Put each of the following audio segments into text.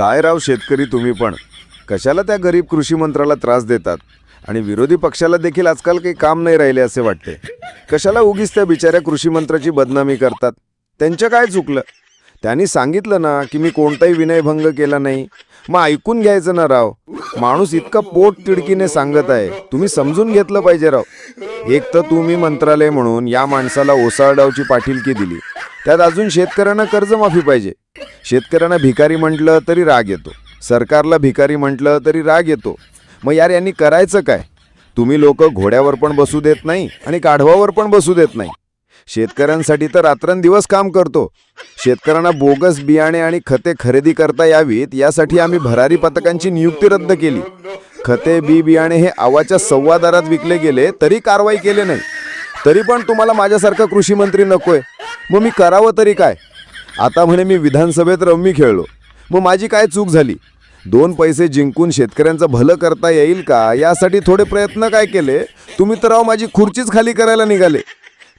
काय राव शेतकरी तुम्ही पण? कशाला त्या गरीब कृषी मंत्र्याला त्रास देतात? आणि विरोधी पक्षाला देखील आजकाल काही काम नाही राहिले असे वाटते. कशाला उगीच त्या बिचाऱ्या कृषी मंत्र्याची बदनामी करतात? त्यांचं काय चुकलं? त्यांनी सांगितलं ना की मी कोणताही विनयभंग केला नाही. मग ऐकून घ्यायचं ना राव. माणूस इतका पोट तिडकीने सांगत आहे. तुम्ही समजून घेतलं पाहिजे राव. एक तर तुम्ही मंत्रालय म्हणून या माणसाला ओसाळडावची पाठिलकी दिली. त्यात अजून शेतकऱ्यांना कर्जमाफी पाहिजे. शेतकऱ्यांना भिकारी म्हटलं तरी राग येतो. सरकारला भिकारी म्हटलं तरी राग येतो. मग यार यांनी करायचं काय? तुम्ही लोक घोड्यावर पण बसू देत नाही आणि काढवावर पण बसू देत नाही. शेतकऱ्यांसाठी तर रात्रंदिवस काम करतो. शेतकऱ्यांना बोगस बियाणे आणि खते खरेदी करता यावीत यासाठी आम्ही भरारी पथकांची नियुक्ती रद्द केली. खते बी बियाणे हे आवाच्या सव्वा दरात विकले गेले तरी कारवाई केले नाही. तरी पण तुम्हाला माझ्यासारखा कृषी मंत्री नकोय. मग मी करावं तरी काय? आता म्हणे मी विधानसभेत रम्मी खेळलो. मग माझी काय चूक झाली? दोन पैसे जिंकून शेतकऱ्यांचं भलं करता येईल का? यासाठी थोडे प्रयत्न काय केले? तुम्ही तर राव माझी खुर्चीच खाली करायला निघाले.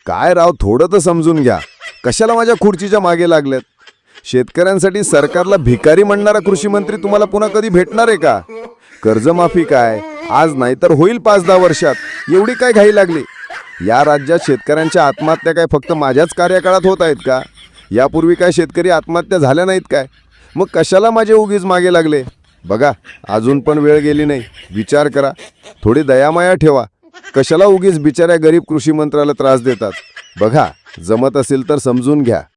काय राव थोडं तर समजून घ्या. कशाला माझ्या खुर्चीच्या मागे लागल्यात शेतकऱ्यांसाठी सरकारला भिकारी म्हणणारा कृषी मंत्री तुम्हाला पुन्हा कधी भेटणार आहे का? कर्जमाफी काय? आज नाही तर होईल पाच दहा वर्षात. एवढी काय घाई लागली? या राज्यात शेतकऱ्यांच्या आत्महत्या काय फक्त माझ्याच कार्यकाळात होत आहेत का? यापूर्वी काय शेतकरी आत्महत्या झाल्या नाहीत काय? मग कशाला माझे उगीच मागे लागले? बघा अजून पण वेळ गेली नाही. विचार करा. थोडी दयामाया ठेवा. कशाला उगीच बिचाऱ्या गरीब कृषी मंत्र्याला त्रास देतात? बघा जमत असेल तर समजून घ्या.